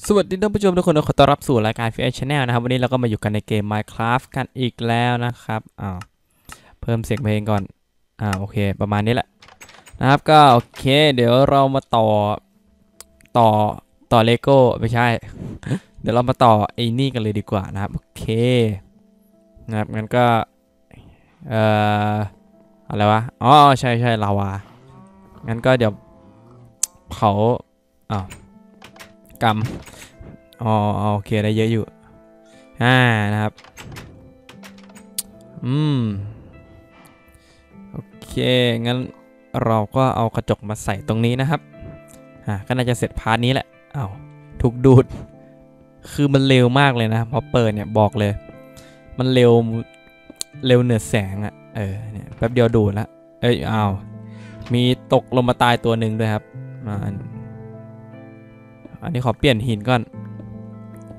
สวัสดีท่านผู้ชมทุกคนขอต้อนรับสู่รายการ f อ Channel นะครับ วันนี้เราก็มาอยู่กันในเกม Minecraft กันอีกแล้วนะครับอ้าวเพิ่มเสียงเพลงก่อนอ่าโอเค ประมาณนี้แหละนะครับก็โอเค เดี๋ยวเรามาต่อต่อต่อเลโก้ไม่ใช่ เดี๋ยวเรามาต่อไอ้นี่กันเลยดีกว่านะครับโอเคนะครับงั้นก็เอ่ออะไรวะอ๋อใช่ใช่ลาวางั้นก็เดี๋ยวเผาอ้าว กำอ๋อโอเคได้เยอะอยู่อ่านะครับอืมโอเคงั้นเราก็เอากระจกมาใส่ตรงนี้นะครับอ่าก็น่าจะเสร็จพาร์ทนี้แหละอา้าวถูกดูด คือมันเร็วมากเลยนะพอเปิดเนี่ยบอกเลย มันเร็วเร็วเหนือแสงอะ่ะเออเนี่ยแป๊บเดียวดูดละเอ้ยอ้าวมีตกลงมาตายตัวหนึ่งด้วยครับมา อันนี้ขอเปลี่ยนหินก่อน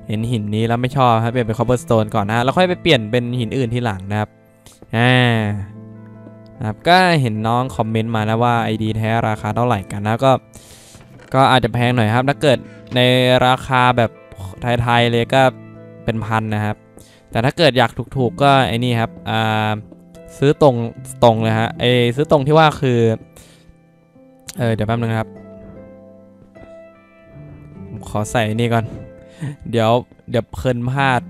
เห็นหินนี้แล้วไม่ชอบครับเปลี่ยนเป็นคอ b เ e อร์สโตนก่อนนะแล้วค่อยไปเปลี่ยนเป็นหินอื่นที่หลังนะครับอ่าครับก็เห็นน้องคอมเมนต์มานะว่า ID แท้ราคาเท่าไหร่กันนะก็ ก็อาจจะแพงหน่อยครับถ้าเกิดในราคาแบบไทยๆเลยก็เป็นพันนะครับ แต่ถ้าเกิดอยากถูกๆก็ไอ้นี่ครับอ่าซื้อตรงตรงเลยฮะไอซื้อตรงที่ว่าคือ เออเดี๋ยวแป๊บนึงครับ ขอใส่นี่ก่อน เดี๋ยวเดี๋ยวเพลินพลาด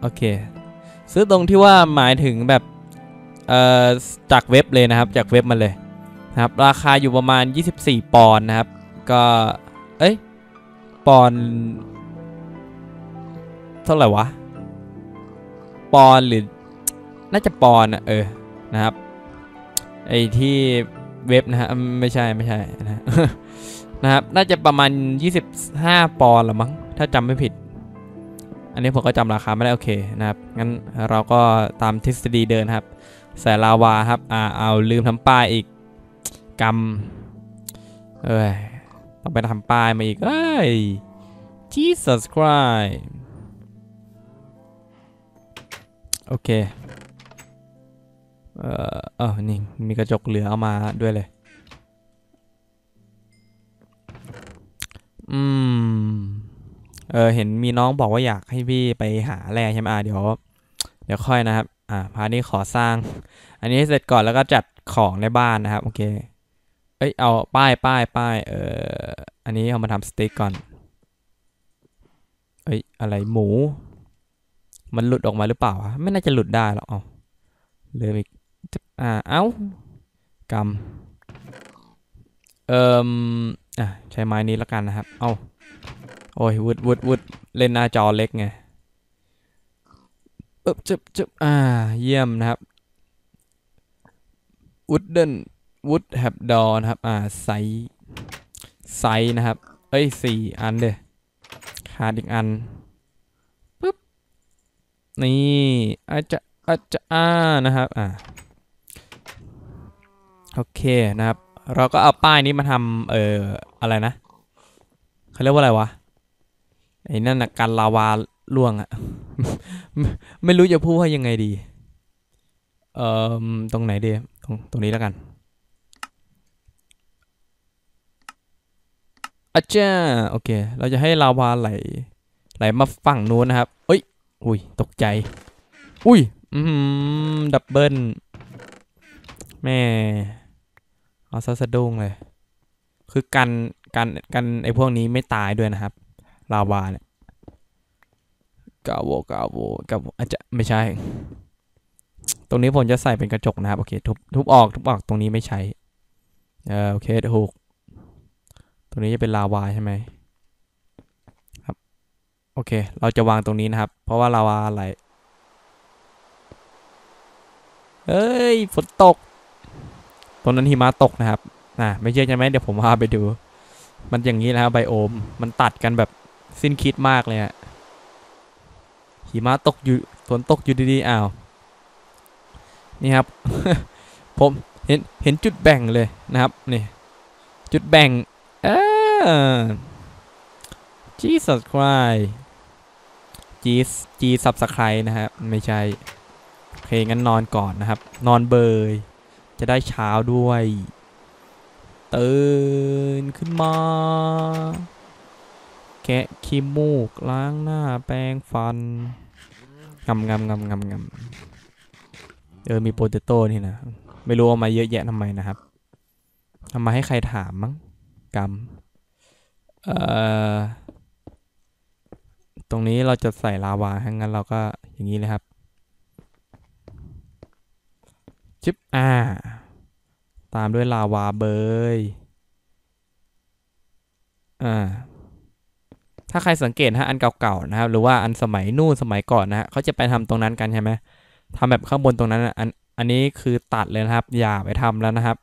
โอเค ซื้อตรงที่ว่าหมายถึงแบบ เอ่อ จากเว็บเลยนะครับ จากเว็บมาเลยนะครับ ราคาอยู่ประมาณ 24 ปอนด์นะครับ ก็ เอ้ย ปอนด์เท่าไหร่วะ ปอนด์หรือ น่าจะปอนด์อะเออ นะครับ ไอที่เว็บนะฮะ ไม่ใช่ไม่ใช่นะ นะครับ น่าจะประมาณ 25 ปอนด์หรือมั้ง ถ้าจำไม่ผิด อันนี้ผมก็จำราคาไม่ได้โอเคนะครับ งั้นเราก็ตามทฤษฎีเดินครับ ใส่ลาวาครับ อ่า เอาลืมทำป้ายอีกกำเอ้ย ต้องไปทำป้ายมาอีก เอ้ย Jesus Christ โอเค เอ่อเออนี่ มีกระจกเหลือเอามาด้วยเลย อืม เออ เห็นมีน้องบอกว่าอยากให้พี่ไปหาแร่ใช่ไหมอะเดี๋ยว เดี๋ยวค่อยนะครับ อ่า พาร์ทนี้ขอสร้าง อันนี้ให้เสร็จก่อนแล้วก็จัดของในบ้านนะครับ โอเค เอ้ย เอาป้ายป้ายป้ายเออ อันนี้เอามาทำสติ๊กก่อน เอ้ย อะไรหมู มันหลุดออกมาหรือเปล่าวะ ไม่น่าจะหลุดได้หรอกเอาเลยอีก อ่า เอ้ากำเอ่ม อะใช้ไม้นี้แล้วกันนะครับ เอาโอ้ยวุดวุดวุดเล่นหน้าจอเล็กไงเอ๊บจึบจึบอ่า เยี่ยมนะครับ wooden wood have door นะครับ อ่าไซไซนะครับ เอ้ยสี่อันเด้อขาดอีกอันปึ๊บนี่อาจจะอาจจะอ่านะครับ อ่า โอเคนะครับ เราก็เอาป้ายนี้มาทำเอ่ออะไรนะเขาเรียกว่าอะไรวะไอ้นั่นนะการลาวาล่วงอะ ไม่รู้จะพูดว่ายังไงดี เอ่อตรงไหนดีตรงตรงนี้แล้วกันอาจาโอเค เราจะให้ลาวาไหล ไหลมาฝั่งนู้นนะครับเอ้ย อุ้ย ตกใจ อุ้ย อืมดับเบิลแม่ เอาซะสะดุ้งเลย คือกันกันกันไอ้พวกนี้ไม่ตายด้วยนะครับ ลาวาเนี่ยกาโวกาโวกาโวอาจจะไม่ใช่ ตรงนี้ผมจะใส่เป็นกระจกนะครับ โอเค ทุบทุบออกทุบออกตรงนี้ไม่ใช้เออโอเคถูกตรงนี้จะเป็นลาวาใช่ไหมครับโอเค เราจะวางตรงนี้นะครับ เพราะว่าลาวาไหลเอ้ยฝนตก ตรงนั้นหิมะตกนะครับอ่าไม่เชื่อใช่ไหมเดี๋ยวผมพาไปดู มันอย่างนี้นะครับไบโอม มันตัดกันแบบสิ้นคิดมากเลยอะหิมะตกอยู่ฝนตกอยู่ดีๆอ้าวนี่ครับ ผมเห็นเห็นจุดแบ่งเลยนะครับนี่จุดแบ่งเออ Jesus Christ จีสจีซับสไครนะครับไม่ใช่ โอเค งั้นนอนก่อนนะครับ นอนเบย จะได้เช้าด้วย ตื่นขึ้นมา แกะขี้มูก ล้างหน้าแปรงฟันงำงำงำงำงำเออมีโปเตโต้นี่นะ ไม่รู้เอามาเยอะแยะทำไมนะครับทำมาให้ใครถามมั้งกำเอ่อตรงนี้เราจะใส่ลาวาให้งั้นเราก็อย่างนี้เลยครับ ชิปอ่า ตามด้วยลาวาเบยอ่าถ้าใครสังเกตฮะอันเก่าๆนะครับ หรือว่าอันสมัยนู่นสมัยก่อนนะฮะเขาจะไปทำตรงนั้นกันใช่ไหมทำแบบข้างบนตรงนั้นอะอันอันนี้คือตัดเลยนะครับ อย่าไปทำแล้วนะครับ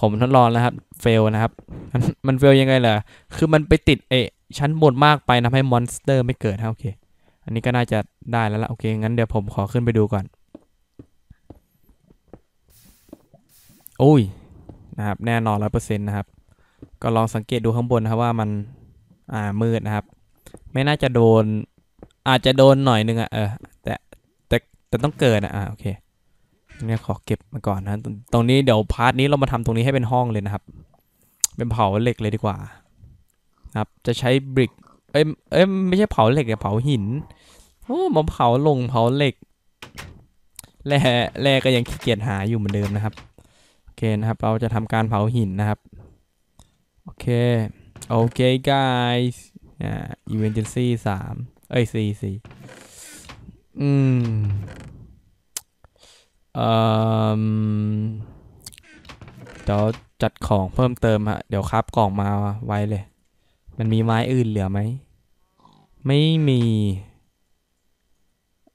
ผมทดลองแล้วครับเฟลนะครับ มันเฟลยังไงล่ะคือมันไปติดเอชั้นบนมากไปทำให้มอนสเตอร์ไม่เกิดฮะโอเค อันนี้ก็น่าจะได้แล้วละโอเคงั้นเดี๋ยวผมขอขึ้นไปดูก่อน โอ้ยนะครับแน่นอนร้อยเปอร์เซ็นต์นะครับ ก็ลองสังเกตดูข้างบนนะครับว่ามันอ่ามืดนะครับ ไม่น่าจะโดน อาจจะโดนหน่อยนึงอะเออแต่แต่แต่ต้องเกิดอะอ่าโอเคเนี่ยขอเก็บมาก่อนนะตรงตรงนี้เดี๋ยวพาร์ทนี้เรามาทำตรงนี้ให้เป็นห้องเลยนะครับ เป็นเผาเหล็กเลยดีกว่าครับจะใช้บริกเอ้ยเอ้ยไม่ใช่เผาเหล็กอะเผาหินโอ้มาเผาลงเผาเหล็กแร่แร่ก็ยังขี้เกียจหาอยู่เหมือนเดิมนะครับ เคนะครับ เราจะทำการเผาหินนะครับ โอเค โอเค guys อ่า emergency สามเอ้ยสี่สี่อืมเอ่อเดี๋ยวจัดของเพิ่มเติมฮะ เดี๋ยวครับกล่องมาไว้เลย มันมีไม้อื่นเหลือไหม ไม่มี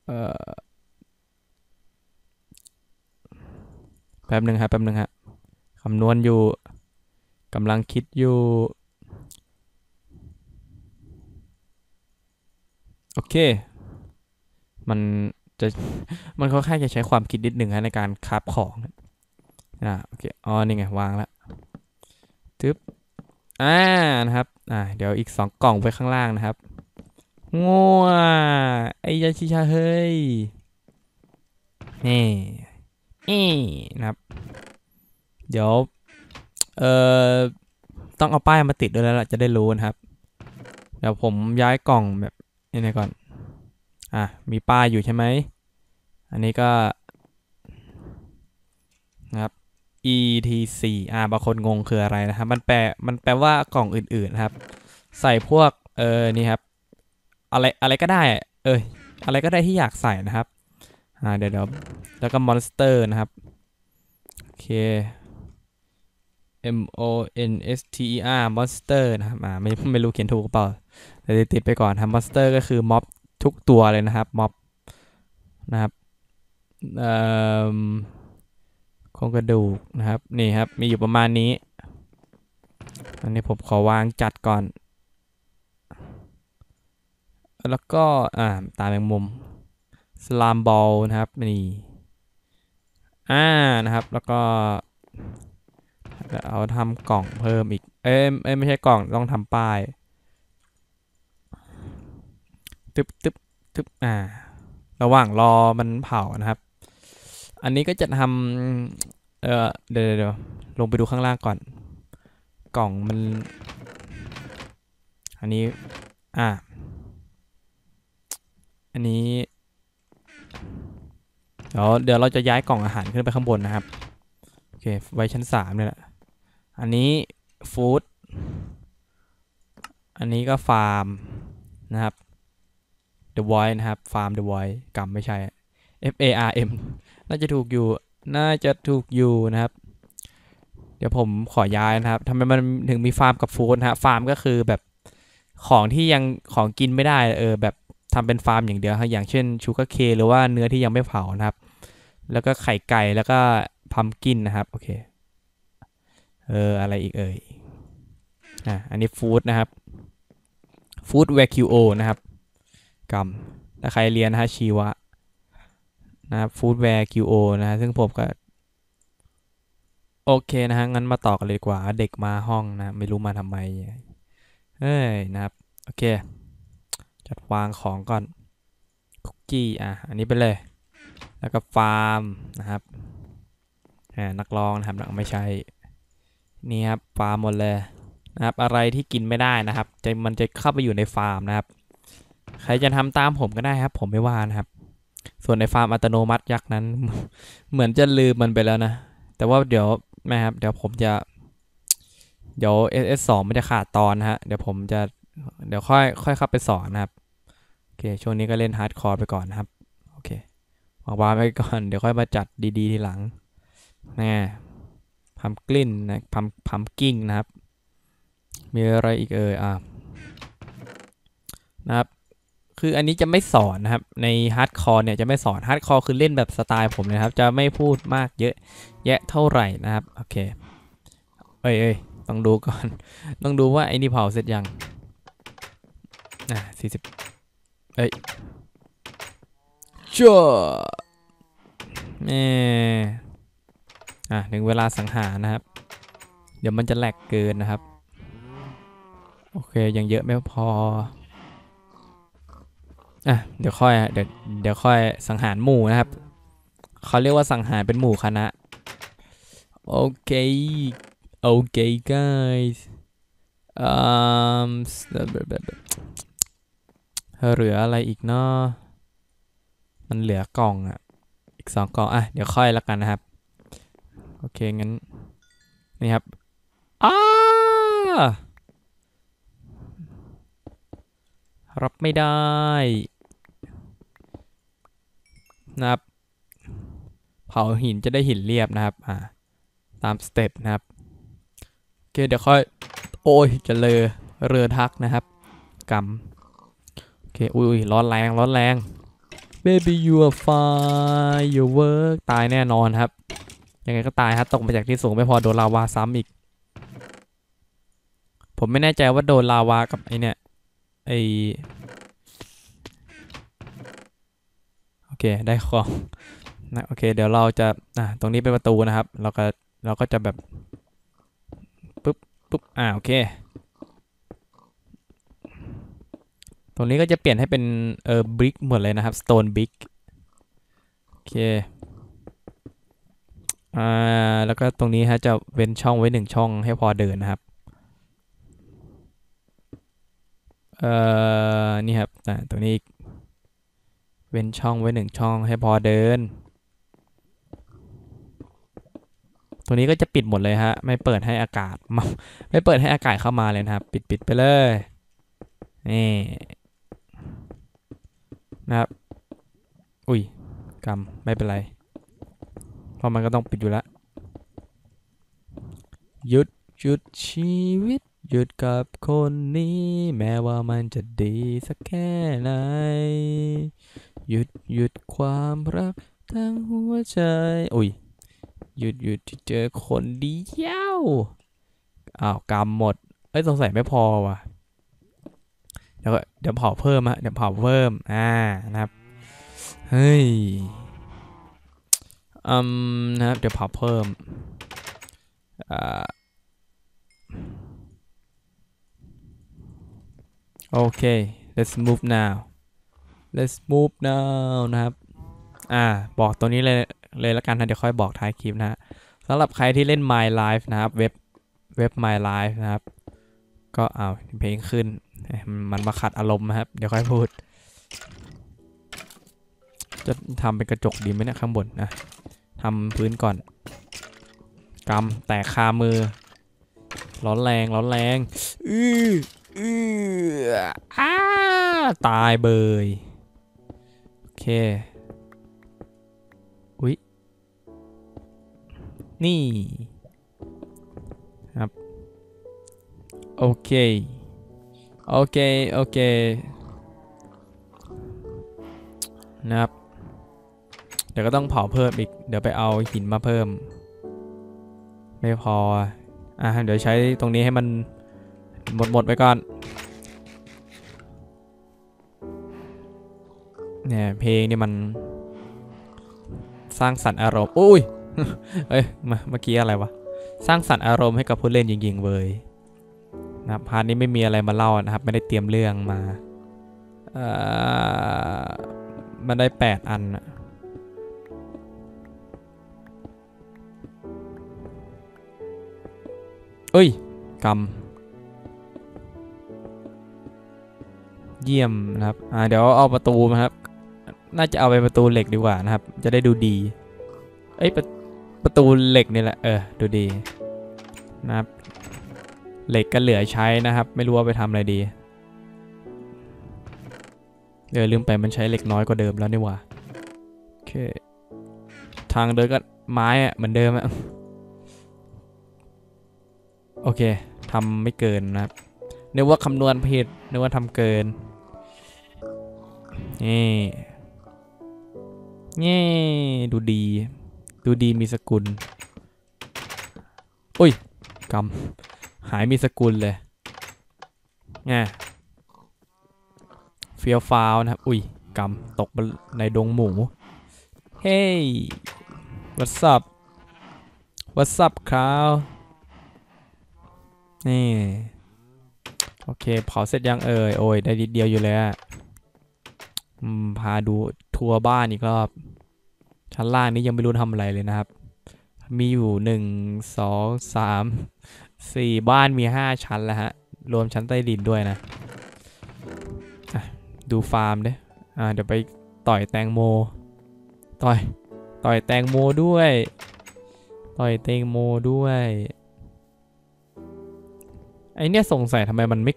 เอ่อ แป๊บหนึ่งครับแป๊บหนึ่งฮะคำนวณอยู่กำลังคิดอยู่ โอเค มันจะมันค่อนข้างจะใช้ความคิดนิดหนึ่งฮะในการคราฟของอ่าโอเคอ๋อนี่ไงวางแล้วทึบอ่านะครับอ่าเดี๋ยวอีกสองกล่องไว้ข้างล่างนะครับงัวไอ้ยาชิชาเฮ้ยนี่ นี่นะครับ เดี๋ยว เอ่อ ต้องเอาป้ายมาติดด้วยแล้วล่ะจะได้รู้นะครับ เดี๋ยวผมย้ายกล่องแบบนี่ก่อน อะ มีป้ายอยู่ใช่ไหม อันนี้ก็ นะครับ etc อ่าบางคนงงคืออะไรนะครับ มันแปล มันแปลว่ากล่องอื่นๆนะครับ ใส่พวก เออ นี่ครับ อะไร อะไรก็ได้ เอยอะไรก็ได้ที่อยากใส่นะครับ อ่าเดี๋ยวเดี๋ยวแล้วก็มอนสเตอร์นะครับ โอเค M O N S T E R monster นะครับ อ่า ไม่ ไม่รู้เขียนถูกเปล่า แต่ติดไปก่อนครับ monster ก็คือม็อบทุกตัวเลยนะครับ ม็อบ นะครับเอ่อโครงกระดูกนะครับ นี่ครับ มีอยู่ประมาณนี้ อันนี้ผมขอวางจัดก่อน แล้วก็ อ่า ตาแมงมุม สลามบอลนะครับนี่อ่านะครับ แล้วก็เอาทำกล่องเพิ่มอีก เอ้ยไม่ใช่กล่องต้องทำป้ายตึ๊บตึ๊บตึ๊บอ่า ระหว่างรอมันเผานะครับ อันนี้ก็จะทำเออเดี๋ยวเดี๋ยวเดี๋ยวลงไปดูข้างล่างก่อน กล่องมัน อันนี้ อ่า อันนี้ เดี๋ยวเดี๋ยวเราจะย้ายกล่องอาหารขึ้นไปข้างบนนะครับ โอเค ไว้ชั้นสามเนี่ยแหละ อันนี้ฟู้ด อันนี้ก็ฟาร์มนะครับ The Void นะครับ ฟาร์ม The Void กำไม่ใช่ F A R M น่าจะถูกอยู่ น่าจะถูกอยู่นะครับ เดี๋ยวผมขอย้ายนะครับทำไมมันถึงมีฟาร์มกับฟู้ดนะฮะ ฟาร์มก็คือแบบของที่ยังของกินไม่ได้ เออแบบ ทำเป็นฟาร์มอย่างเดียวครับอย่างเช่นชูการ์เคหรือว่าเนื้อที่ยังไม่เผานะครับ แล้วก็ไข่ไก่แล้วก็พัมกินนะครับโอเคเอออะไรอีกเอ่ยอะอันนี้ฟู้ดนะครับฟู้ดแวคิโอนะครับกรรมถ้าใครเรียนนะฮะชีวะนะครับฟู้ดแวร์คิวโอนะฮะซึ่งผมก็ โอเคนะฮะงั้นมาต่อกันเลยดีกว่าเด็กมาห้องนะ ไม่รู้มาทำไมเฮ้ยนะครับ โอเค จัดวางของก่อนคุกกี้อะอันนี้ไปเลย แล้วก็ฟาร์มนะครับอ่านักร้องนะครับนักไม่ใช่นี่ครับฟาร์มหมดเลยนะครับอะไรที่กินไม่ได้นะครับจะมันจะเข้าไปอยู่ในฟาร์มนะครับ ใครจะทำตามผมก็ได้ครับ ผมไม่ว่านะครับ ส่วนในฟาร์มอัตโนมัติยักษ์นั้น เหมือนจะลืมมันไปแล้วนะ แต่ว่าเดี๋ยวไม่ครับ เดี๋ยวผมจะ เดี๋ยว SS 2 มันจะขาดตอนนะฮะเดี๋ยวผมจะเดี๋ยวค่อยค่อยเข้าไปสอนนะครับ เค ช่วงนี้ก็เล่นฮาร์ดคอร์ไปก่อนนะครับ โอเควางวางไปก่อน เดี๋ยวค่อยมาจัดดีๆทีหลังนะพัมกลิ้นนะพัมพัมกิ้งนะครับ มีอะไรอีกเอ่ยอะนะครับ คืออันนี้จะไม่สอนนะครับ ในฮาร์ดคอร์เนี่ยจะไม่สอนฮาร์ดคอร์คือเล่นแบบสไตล์ผมนะครับ จะไม่พูดมากเยอะแยะเท่าไหร่นะครับ โอเค เอ้ยเอ้ยต้องดูก่อน ต้องดูว่าไอ้นี่เผาเสร็จยังอะสี่สิบ เอ้ยชัวแม่อะถึงเวลาสังหารนะครับ เดี๋ยวมันจะแหลกเกินนะครับ โอเค ยังเยอะไม่พอ อะ เดี๋ยวค่อยเดี๋ยวเดี๋ยวค่อยสังหารหมู่นะครับ เขาเรียกว่าสังหารเป็นหมู่คณะ โอเค โอเค guys อืม เหลืออะไรอีกเนาะมันเหลือกล่องอะ อีกสองกล่องอะ เดี๋ยวค่อยแล้วกันนะครับ โอเค งั้น นี่ครับอ้ารับไม่ได้ นะครับ เผาหินจะได้หินเรียบนะครับ อ่า ตามสเต็ปนะครับ โอเค เดี๋ยวค่อย โอ้ย จะเลอเรือทักนะครับกำ เคอุ้ยร้อนแรงร้อนแรง baby you are fine your work ตายแน่นอนครับ ยังไงก็ตายครับตกมาจากที่สูงไม่พอโดนลาวาซ้ำอีก ผมไม่แน่ใจว่าโดนลาวากับไอเนี่ยไอโอเคได้ของนะโอเค เดี๋ยวเราจะอะตรงนี้เป็นประตูนะครับ เราก็เราก็จะแบบปุ๊บปุ๊บอ่าโอเค ต รงนี้ก็จะเปลี่ยนให้เป็นเออบริกหมดเลยนะครับ stone brick โอเคอ่าแล้วก็ตรงนี้ฮะจะเว้นช่องไว้หนึ่งช่องให้พอเดินนะครับเอ่อนี่ครับอ่าตรงนี้เว้นช่องไว้หนึ่งช่องให้พอเดิน ตรงนี้ก็จะปิดหมดเลยฮะ ไม่เปิดให้อากาศ ไม่เปิดให้อากาศเข้ามาเลยนะครับ ปิดปิดไปเลยนี่ นะครับ อุ้ยกรรมไม่เป็นไร เพราะมันก็ต้องปิดอยู่แล้วหยุดหยุดชีวิต หยุดกับคนนี้ แม้ว่ามันจะดีสักแค่ไหน หยุดหยุดความรักทั้งหัวใจ อุ้ย หยุดหยุดที่เจอคนดีเย้าอ้าวกรรมหมด เอ้ยสงสัยไม่พอว่ะ เดี๋ยวเดี๋ยวเผาเพิ่มฮะเดี๋ยวเผาเพิ่มอ่านะครับเฮ้ยอืมนะครับเดี๋ยวเผาเพิ่มอ่าโอเค let's move now let's move now นะครับ อ่า บอกตัวนี้เลย เลยแล้วกันนะ เดี๋ยวค่อยบอกท้ายคลิปนะฮะสำหรับใครที่เล่น My Life นะครับ เว็บ เว็บ My Life นะครับ ก็เอาเพลงขึ้น มันมาขัดอารมณ์นะครับ เดี๋ยวค่อยพูด จะทำเป็นกระจกดีไหมเนี่ยข้างบนนะทำพื้นก่อนกำแตกคามือ ร้อนแรงร้อนแรงอืออืออ้าตายเบยโอเคอุ๊ยนี่ครับโอเค โอเค โอเค นะครับ เดี๋ยวก็ต้องเผาเพิ่มอีก เดี๋ยวไปเอาหินมาเพิ่ม ไม่พอ อะ เดี๋ยวใช้ตรงนี้ให้มันหมดหมดไปก่อน เนี่ย เพลงนี่มันสร้างสรรค์อารมณ์ อุ้ย เอ้ยมาเมื่อกี้อะไรวะ สร้างสรรค์อารมณ์ให้กับผู้เล่นจริงๆเว้ย นะพาร์ทนี้ไม่มีอะไรมาเล่านะครับ ไม่ได้เตรียมเรื่องมาเอ่อมันได้ 8 อันนะเอ้ยกำเยี่ยมนะครับอ่าเดี๋ยวเอาประตูนะครับ น่าจะเอาไปประตูเหล็กดีกว่านะครับ จะได้ดูดีเอ้ยปประตูเหล็กนี่แหละเออดูดีนะครับ เหล็กก็เหลือใช้นะครับ ไม่รู้ว่าไปทำอะไรดีเออลืมไปมันใช้เหล็กน้อยกว่าเดิมแล้วนี่ว่าโอเค ทางเดินก็ไม้อะเหมือนเดิมอะโอเคทำไม่เกินนะครับนึกว่าคำนวณผิดนึกว่าทำเกินนี่นี่ดูดี ดูดีมีสกุล อุ้ยกำ หายมีสกุลเลยไงเฟียวฟาวนะครับ อุ้ยกำตกในดงหมู เฮ้ย what's up what's up ครับนี่ โอเคเผาเสร็จยังเอ่ย โอ้ย ได้นิดเดียวอยู่เลยอะอืมพาดูทัวร์บ้านอีกรอบ ชั้นล่างนี้ยังไม่รู้ทำอะไรเลยนะครับ มีอยู่หนึ่งสองสาม สี่บ้านมีห้าชั้นแล้วฮะ รวมชั้นใต้ดินด้วยนะะดูฟาร์มเด้อ่าเดี๋ยวไปต่อยแตงโม ต่อย ต่อยแตงโมด้วย ต่อยแตงโมด้วย ไอเนี่ยสงสัยทำไมมันไม่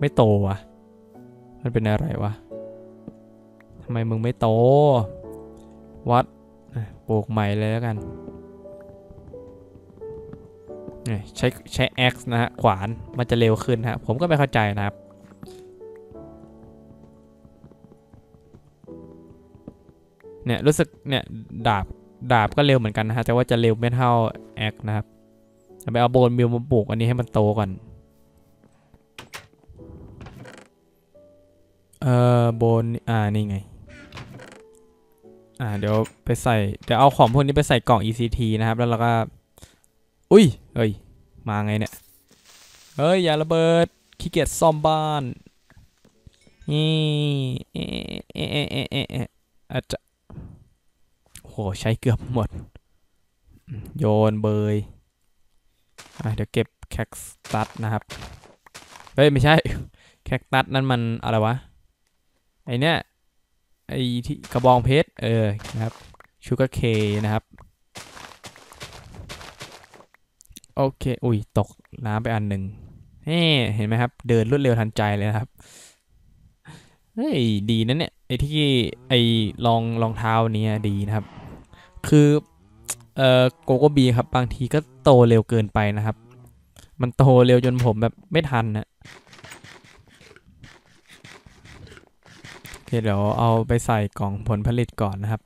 ไม่โตวะ มันเป็นอะไรวะทำไมมึงไม่โต วัดปลูกใหม่เลยแล้วกัน ใช้ใช้ X นะฮะขวานมันจะเร็วขึ้นฮะผมก็ไม่เข้าใจนะครับเนี่ยรู้สึกเนี่ยดาบดาบก็เร็วเหมือนกันนะฮะแต่ว่าจะเร็วไม่เท่า X นะครับเอาไปเอาโบนมิวมาปลูกอันนี้ให้มันโตก่อนเอ่อโบนอ่านี่ไงอ่าเดี๋ยวไปใส่เดี๋ยวเอาของพวกนี้ไปใส่กล่อง ECT นะครับ แล้วเราก็ อุ้ยเฮ้ย มาไงเนี่ย เฮ้ย อย่าระเบิด ขี้เกียจซ่อมบ้านนี่เอเอเอเอเอเออาจจะโอ้โห ใช้เกือบหมด โยนเบยอะเดี๋ยวเก็บแคคตัสนะครับ เฮ้ย ไม่ใช่ แคคตัสนั่นมันอะไรวะ ไอเนี้ยไอที่กระบองเพชร เออ นะครับ ชูการ์เคนะครับ โอเค อุ้ย ตกน้ำไปอันหนึ่งเฮ้เห็นไหมครับ เดินรวดเร็วทันใจเลยนะครับ เฮ้ย ดีนะเนี่ย ไอที่ไอรองรองเท้านี้ดีนะครับ คือ เอ่อ โกโกบีครับ บางทีก็โตเร็วเกินไปนะครับ มันโตเร็วจนผมแบบไม่ทันนะโอเค เดี๋ยวเอาไปใส่กล่องผลผลิตก่อนนะครับ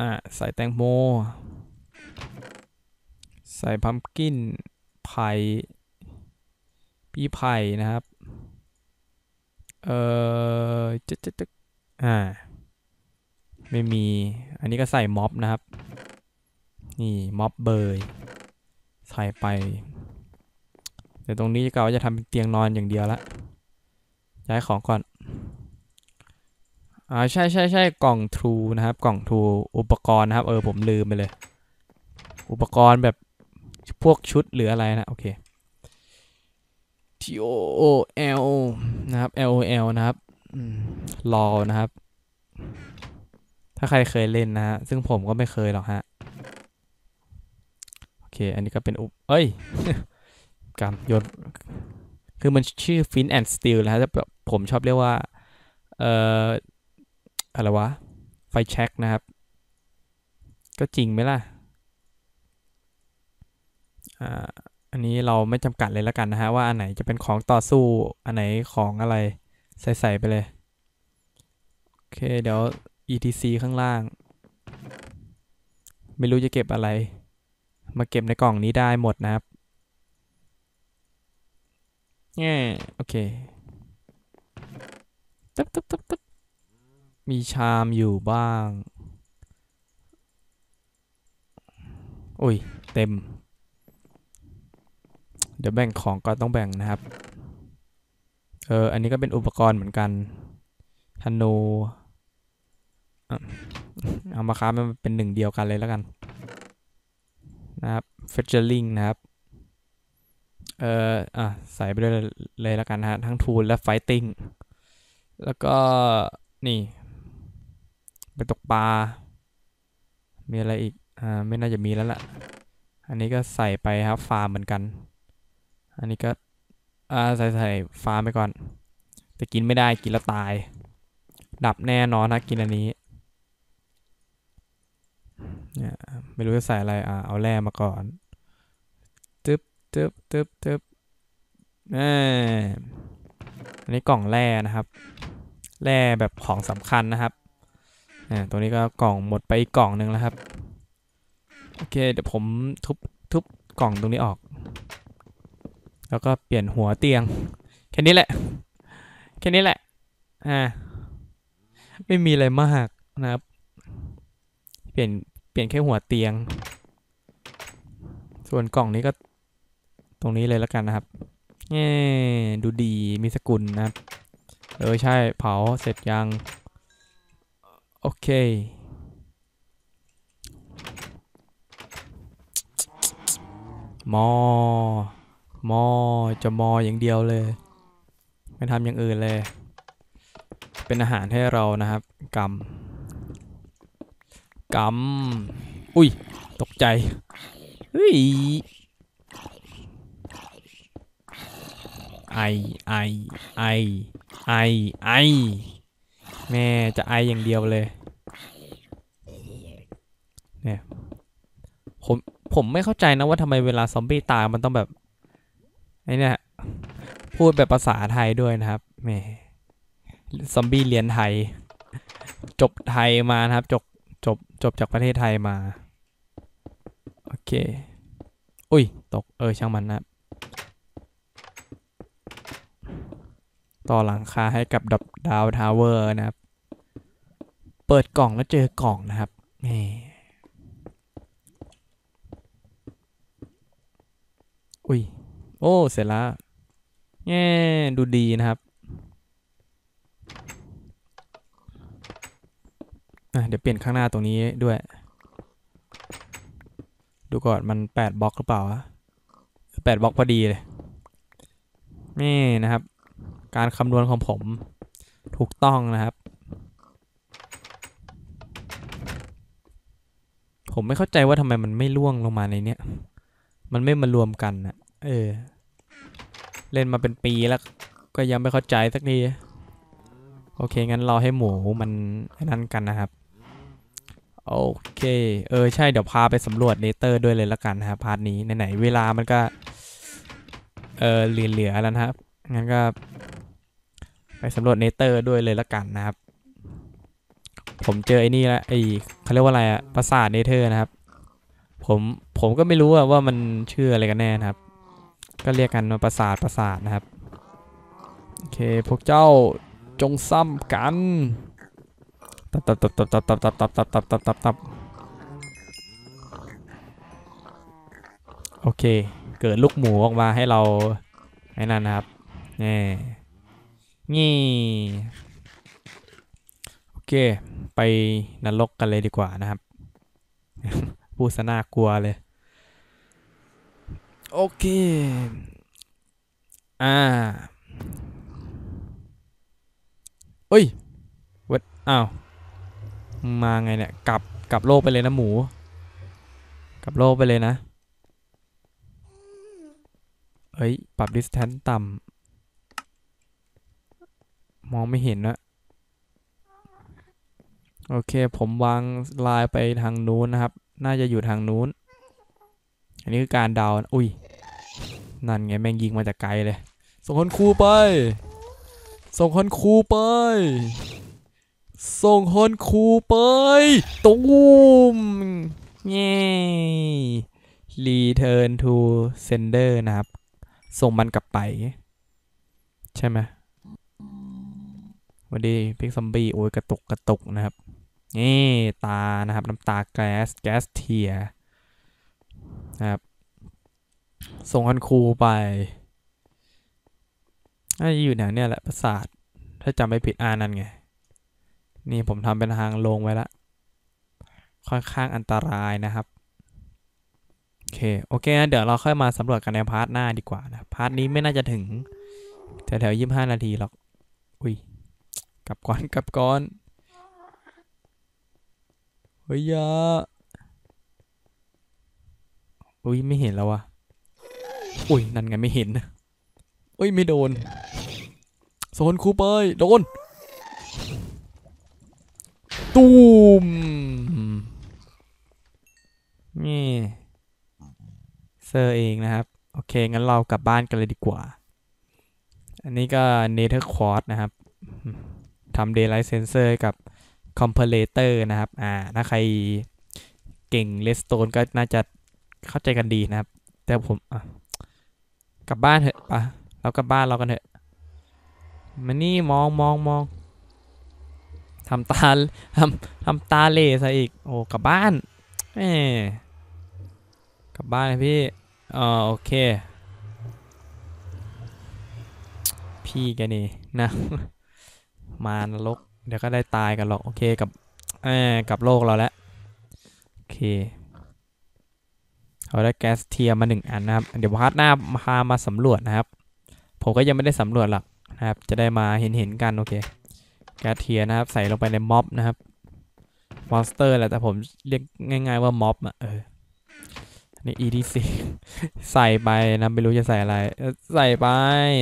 อ่า ใส่แตงโม ใส่พัมกินไผ่พี่ไผ่นะครับ เอ่อจึ๊กจึ๊กจึ๊กอ่า ไม่มี อันนี้ก็ใส่ม็อบนะครับ นี่ม็อบเบย ใส่ไปเดี๋ยวตรงนี้ก็จะทำเป็นเตียงนอนอย่างเดียวละย้ายของก่อน อ่า ใช่ใช่ใช่กล่องทรูนะครับ กล่องทรูอุปกรณ์นะครับ เออ ผมลืมไปเลย อุปกรณ์แบบ พวกชุดหรืออะไรนะโอเค T O O L นะครับ L O L นะครับรอนะครับ ถ้าใครเคยเล่นนะฮะ ซึ่งผมก็ไม่เคยหรอกฮะ โอเค อันนี้ก็เป็นอุปเอ้ยกำโยนคือมันชื่อ Fin and Steel นะฮะแต่ผมชอบเรียกว่า เอ่อ อะไรวะ ไฟแช็กนะครับ ก็จริงไหมล่ะ อันนี้เราไม่จำกัดเลยแล้วกันนะฮะว่าอันไหนจะเป็นของต่อสู้อันไหนของอะไรใส่ๆไปเลย โอเคเดี๋ยว etc ข้างล่าง ไม่รู้จะเก็บอะไร มาเก็บในกล่องนี้ได้หมดนะครับแง่โอเคตึ๊บตึ๊บตึ๊บตึ๊บมีชามอยู่บ้าง อุ้ย เต็ม ดี๋ยวแบ่งของก็ต้องแบ่งนะครับ เออ อันนี้ก็เป็นอุปกรณ์เหมือนกันธนูอะเอามาค้ามันเป็นหนึ่งเดียวกันเลยแล้วกัน นะครับเฟเจอร์ลิงนะครับ เอ่อ อะ ใส่ไปเลยเลยแล้วกันนะฮะ ทั้งทูลและไฟติ้ง แล้วก็ นี่ ไปตกปลา มีอะไรอีก อ่า ไม่น่าจะมีแล้วล่ะ อันนี้ก็ใส่ไปครับ ฟาร์มเหมือนกัน อันนี้ก็อ่าใส่ใส่ฟาร์มไปก่อน แต่กินไม่ได้กินแล้วตาย ดับแน่นอนนะกินอันนี้เนี่ยไม่รู้จะใส่อะไรอ่าเอาแร่มาก่อนตึ๊บตึ๊บตึ๊บตึ๊บเอออันนี้กล่องแร่นะครับ แร่แบบของสำคัญนะครับอ่าตัวนี้ก็กล่องหมดไปอีกกล่องหนึ่งแล้วครับ โอเค เดี๋ยวผมทุบทุบกล่องตรงนี้ออก แล้วก็เปลี่ยนหัวเตียง แค่นี้แหละ แค่นี้แหละ อ่า ไม่มีอะไรมากนะครับ เปลี่ยน เปลี่ยนแค่หัวเตียง ส่วนกล่องนี้ก็ ตรงนี้เลยแล้วกันนะครับเง่ดูดี มีสกุลนะครับ เออ ใช่ เผาเสร็จยัง โอเคมอ มอจะมออย่างเดียวเลย ไม่ทำอย่างอื่นเลย เป็นอาหารให้เรานะครับกำกำอุ้ย ตกใจเฮ้ยไอไอไอไอไอแม่จะไออย่างเดียวเลยเนี่ยผมผมไม่เข้าใจนะว่าทำไมเวลาซอมบี้ตายมันต้องแบบ ไอเนี่ยพูดแบบภาษาไทยด้วยนะครับแหมซอมบี้เรียนไทย จบไทยมานะครับ จบจบจบจากประเทศไทยมา โอเค อุ้ย ตกเออช่างมันนะต่อหลังคาให้กับดับดาวทาวเวอร์นะครับ เปิดกล่องแล้วเจอกล่องนะครับนี่อุ้ย โอ้ เสร็จแล้วแง่ดูดีนะครับเดี๋ยวเปลี่ยนข้างหน้าตรงนี้ด้วย ดูก่อนมันแปดบล็อกหรือเปล่าแปดบล็อกพอดีเลย นี่นะครับ การคำนวณของผมถูกต้องนะครับ ผมไม่เข้าใจว่าทำไมมันไม่ล่วงลงมาในเนี้ย มันไม่มารวมกันนะ เออ เล่นมาเป็นปีแล้วก็ยังไม่เข้าใจสักที โอเค งั้นรอให้หมูมันนั่นกันนะครับ โอเค เออ ใช่ เดี๋ยวพาไปสำรวจเนเตอร์ด้วยเลยละกันนะครับพาร์ทนี้ ไหนๆ เวลามันก็ เออเหลือๆแล้วนะครับ งั้นก็ ไปสำรวจเนเตอร์ด้วยเลยละกันนะครับ ผมเจอไอ้นี่ล้วไอ้เขาเรียกว่าอะไรอะปราสาทเนเธอร์นะครับ ผม ผมก็ไม่รู้ว่ามันชื่ออะไรกันแน่นะครับ ก็เรียกกันว่าปราสาทปราสาทนะครับ โอเค พวกเจ้าจงซ้ำกัน ตับตับตับตับตับตับตับตับตับตับตับตับตับโอเค เกิดลูกหมูออกมาให้เราไอ้นั่นนะครับ นี่นี่โอเค ไปนรกกันเลยดีกว่านะครับ พูดซะน่ากลัวเลย โอเค อ่าเอ้ยวัดอ้าว มาไงเนี่ย กลับ กลับโลกไปเลยนะหมู กลับโลกไปเลยนะเอ้ย ปรับ distance ต่ำ มองไม่เห็นนะโอเค ผมวางลายไปทางนู้นนะครับ น่าจะอยู่ทางนู้น อันนี้คือการเดานะอุ้ย นั่นไงแม่งยิงมาจากไกลเลย ส่งคนครูไป ส่งคนครูไป ส่งคนครูไปตูมเย้ return to sender นะครับ ส่งมันกลับไป ใช่ไหมวันดีพิกซอมบี้โอ้ยกระตุกกระตุกนะครับ นี่ตานะครับ น้ำตาแก๊สแก๊สเทีย นะครับ ส่งคันครูไปน่าจะอยู่แถวเนี้ยแหละปราสาท ถ้าจำไม่ผิดอ่านั่นไง นี่ผมทำเป็นทางลงไว้ละ ค่อนข้างอันตรายนะครับ โอเค โอเคนะเดี๋ยวเราค่อยมาสำรวจกันในพาร์ทหน้าดีกว่านะ พาร์ทนี้ไม่น่าจะถึงแถวๆยี่ห้านาทีหรอก อุ้ย กลับก่อน กลับก่อน เฮ้ยยา อุ้ยไม่เห็นแล้ววะอุ้ยนั่นไงไม่เห็นนะอุ้ยไม่โดนโซนคูเปยโดนตูมนี่เซอร์เองนะครับ โอเค งั้นเรากลับบ้านกันเลยดีกว่า อันนี้ก็ Nether Quartz นะครับทำ Daylight Sensor กับ Comparator นะครับ อ่า ถ้าใครเก่ง Redstone ก็น่าจะ เข้าใจกันดีนะครับ แต่ผมอะกลับบ้านเถอะปะเรากลับบ้านเรากันเถอะมานี่มองมองมองทำตาทำทำตาเล่ซะอีก โอ้กลับบ้านแหมกลับบ้านพี่อ่าโอเค พี่แกนี่นะ มานรกเดี๋ยวก็ได้ตายกันหรอก โอเคกับเออกับโลกเราแล้ว โอเค เราได้แก๊สเทียมมาหนึ่งอันนะครับ เดี๋ยวพาร์ทหน้าพามาสำรวจนะครับ ผมก็ยังไม่ได้สำรวจหรอกนะครับ จะได้มาเห็นเห็นๆกันโอเค แก๊สเทียนะครับ ใส่ลงไปในม็อบนะครับมอนสเตอร์แหละแต่ผมเรียกง่าย ๆว่าม็อบอะเออนี่ EDC ใส่ไปนะไม่รู้จะใส่อะไร ใส่ไป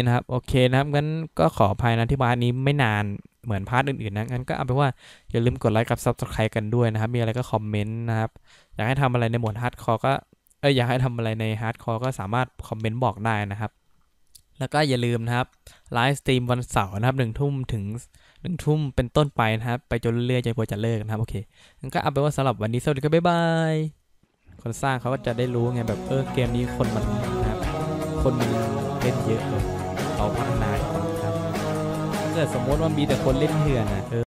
นะครับ โอเคนะครับงั้นก็ขออภัยนะที่พาร์ทนี้ไม่นานเหมือนพาร์ทอื่นๆนะงั้นก็เอาเป็นว่าอย่าลืมกดไลค์กับ Subscribe กันด้วยนะครับ มีอะไรก็คอมเมนต์นะครับ อยากให้ทำอะไรในหมวดฮาร์ดคอร์ก็ อออยากให้ทำอะไรในฮาร์ดคอร์ก็สามารถคอมเมนต์บอกได้นะครับ แล้วก็อย่าลืมนะครับไลฟ์สตรีมวันเสาร์นะครับหนึ่งทุ่มถึงหนึ่งทุ่มเป็นต้นไปนะครับ ไปจนเรื่อยๆจนกว่าจะเลิกนะครับ โอเคงั้นก็เอาเป็นว่าสำหรับวันนี้สวัสดีครับบ๊ายบายคนสร้างเขาก็จะได้รู้ไงแบบเออเกมนี้คนมันนะครับ คนมันเล่นเยอะเลยเราพัฒนาครับถ้าเกิดสมมติว่ามีแต่คนเล่นเถื่อนอะเออ